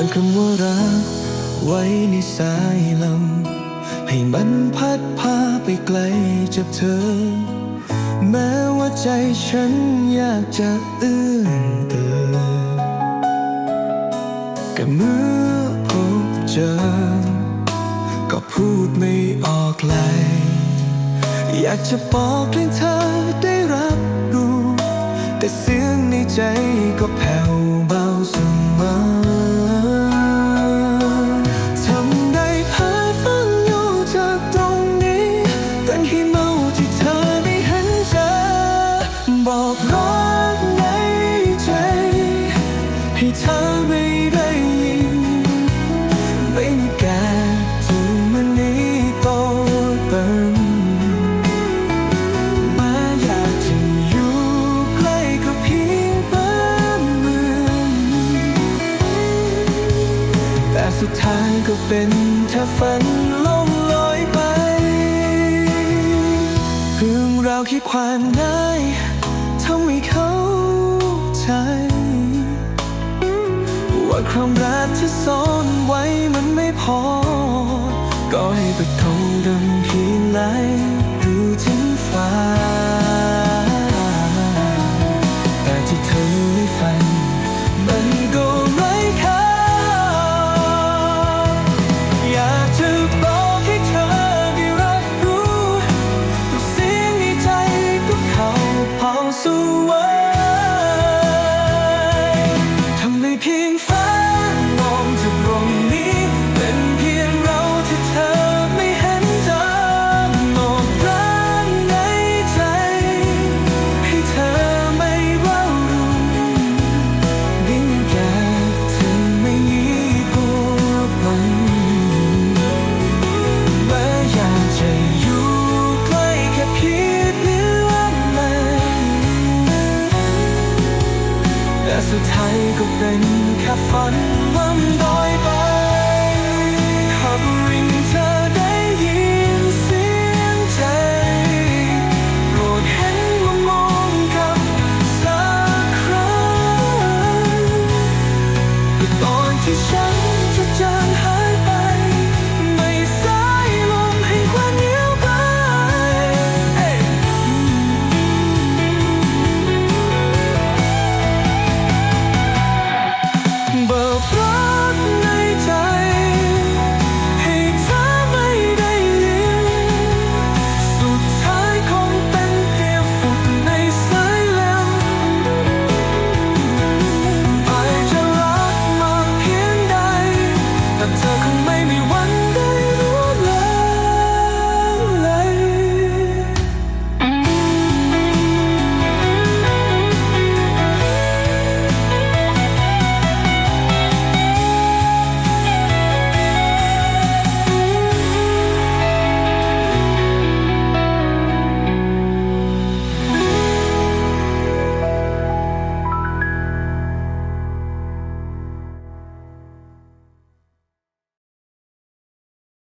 อนคำว่ารักไว้ในสายลมให้มันพัดพาไปไกลจากเธอ แม้ว่าใจฉันอยากจะเอื้อนเตือนแต่เมื่อพบเจอ ก็พูดไม่ออกเลยอยากจะบอกให้เธอได้รับรู้ แต่เสียงในใจก็แผ่วเบาสม นขี้เมาที่เธอไม่เห็นเจอบอกรักในใจให้เธอไม่ได้ยินไม่มีการที่มันนี้โตเติมมาอยากจะอยู่ใกล้ก็เพียงบ้านเมืองแต่สุดท้ายก็เป็นแค่ฝันล่ ที่ผ่านได้ทำให้เขาใจ ว่าความรักที่ซ่อนไว้มันไม่พอ ก็ให้ไปทงดำพียงไหนรู้ถึงฟ้า แต่ที่เธอไม่ฝัน มันก็ไร้ค่าอยากจะบอก world ก็เป็นแค่ฝันล่ำลอยไป หากริ่งเธอได้ยินเสียงใจ โปรดเห็นมามองกับสักครั้งตอนที่ฉัน